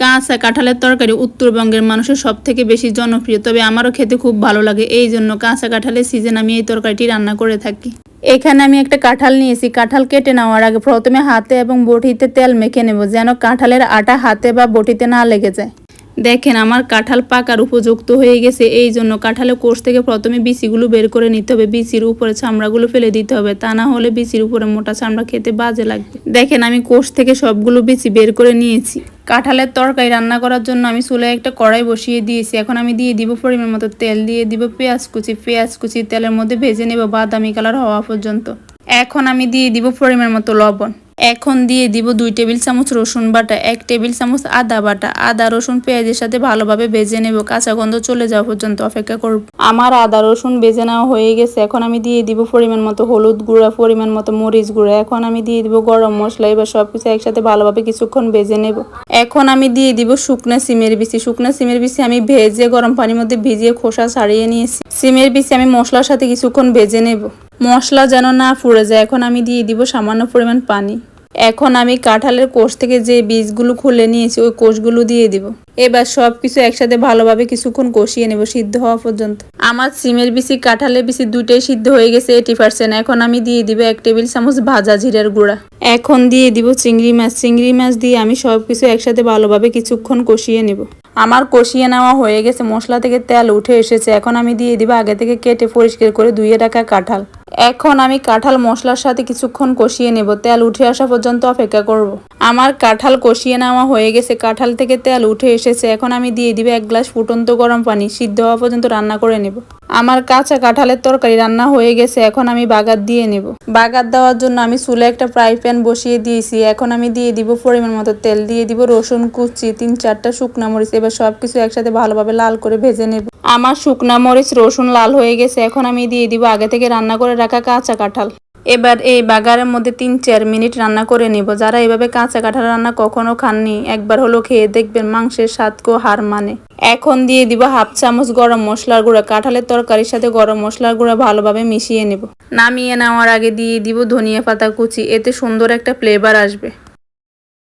কাঁচা কাঁঠালের তরকারি উত্তরবঙ্গের মানুষের সব থেকে বেশি জনপ্রিয়। তবে আমারও খেতে খুব ভালো লাগে। এই জন্য কাঁচা কাঁঠালের সিজন আমি এই তরকারিটি রান্না করে থাকি। এখানে আমি একটা কাঁঠাল নিয়েছি। কাঁঠাল কেটে নেওয়ার আগে প্রথমে হাতে এবং বটিতে তেল মেখে নেব, যেন কাঁঠালের আটা হাতে বা বটিতে না লেগে যায়। দেখেন, আমার কাঁঠাল পাকার উপযুক্ত হয়ে গেছে, এই জন্য কাঁঠালের কোষ থেকে প্রথমে বিচিগুলো বের করে নিতে হবে, বিচির উপরে চামড়াগুলো ফেলে দিতে হবে, তা না হলে বিচির উপরে মোটা চামড়া খেতে বাজে লাগবে। দেখেন, আমি কোষ থেকে সবগুলো বিচি বের করে নিয়েছি। কাঁঠালের তরকারি রান্না করার জন্য আমি চুলে একটা কড়াই বসিয়ে দিয়েছি, এখন আমি দিয়ে দিব পরিমাণ মতো তেল, দিয়ে দিব পেঁয়াজ কুচি পেঁয়াজ কুচি তেলের মধ্যে ভেজে নেব বাদামি কালার হওয়া পর্যন্ত। এখন আমি দিয়ে দিব পরিমাণ মতো লবণ। এখন দিয়ে দিব দুই টেবিল চামচ রসুন বাটা, এক টেবিল চামচ আদা বাটা। আদা, রসুন, পেঁয়াজের সাথে ভালোভাবে ভেজে নেব। কাঁচা গন্ধ চলে যাওয়া পর্যন্ত অপেক্ষা করব। আমার আদা, রসুন ভেজে নেওয়া হয়ে গেছে। এখন আমি দিয়ে দিব পরিমাণ মতো হলুদ গুঁড়া, পরিমাণ মতো মরিচ গুঁড়া। এখন আমি দিয়ে দিব গরম মশলা। এবার সব কিছু একসাথে ভালোভাবে কিছুক্ষণ ভেজে নেব। এখন আমি দিয়ে দিব শুকনা সিমের বিচি। শুকনা সিমের বিচি আমি ভেজে গরম পানির মধ্যে ভিজিয়ে খোসা ছাড়িয়ে নিয়েছি। সিমের বিচি আমি মশলার সাথে কিছুক্ষণ ভেজে নেব। মশলা যেন না ফুড়ে যায়। এখন আমি দিয়ে দিব সামান্য পরিমাণ পানি। এখন আমি কাঁঠালের কোষ থেকে যে বীজগুলো খুলে নিয়েছি, ওই কোষগুলো দিয়ে দিব। এবার সব কিছু একসাথে ভালোভাবে কিছুক্ষণ কষিয়ে নেব সিদ্ধ হওয়া পর্যন্ত। আমার সিমের বিচি, কাঁঠালের বিচি দুটোই সিদ্ধ হয়ে গেছে এইটি পার্সেন্ট এখন আমি দিয়ে দিব এক টেবিল চামচ ভাজা জিরার গুঁড়া। এখন দিয়ে দিব চিংড়ি মাছ। চিংড়ি মাছ দিয়ে আমি সব কিছু একসাথে ভালোভাবে কিছুক্ষণ কষিয়ে নেব। আমার কষিয়ে নেওয়া হয়ে গেছে। মশলা থেকে তেল উঠে এসেছে। এখন আমি দিয়ে দিব আগে থেকে কেটে পরিষ্কার করে ধুয়ে রাখা কাঁঠাল। এখন আমি কাঁঠাল মশলার সাথে কিছুক্ষণ কষিয়ে নেব। তেল উঠে আসা পর্যন্ত অপেক্ষা করব। আমার কাঁঠাল কষিয়ে নেওয়া হয়ে গেছে। কাঁঠাল থেকে তেল উঠে এসেছে। এখন আমি দিয়ে দিবে এক গ্লাস ফুটন্ত গরম পানি। সিদ্ধ হওয়া পর্যন্ত রান্না করে নেব। আমার কাঁচা কাঁঠালের তরকারি রান্না হয়ে গেছে, এখন আমি বাগার দিয়ে নেব। বাগার দেওয়ার জন্য আমি চুলে একটা ফ্রাই প্যান বসিয়ে দিয়েছি, এখন আমি দিয়ে দিব পরিমাণ মতো তেল, দিয়ে দিব রসুন কুচি, তিন চারটা শুকনা মরিচ, এবার সব কিছু একসাথে ভালোভাবে লাল করে ভেজে নেব। আমার শুকনা মরিচ রসুন লাল হয়ে গেছে, এখন আমি দিয়ে দিব আগে থেকে রান্না করে রাখা কাঁচা কাঁঠাল। এবার এই বাগারের মধ্যে তিন চার মিনিট রান্না করে নিব। যারা এভাবে কাঁচা কাঁঠাল রান্না কখনো খাননি, একবার হলো খেয়ে দেখবেন মাংসের স্বাদকেও হার মানে। এখন দিয়ে দিব হাফ চামচ গরম মশলার গুঁড়া। কাঁঠালের তরকারির সাথে গরম মশলার গুঁড়া ভালোভাবে মিশিয়ে নেব। নামিয়ে নেওয়ার আগে দিয়ে দিব ধনিয়া পাতা কুচি। এতে সুন্দর একটা ফ্লেভার আসবে।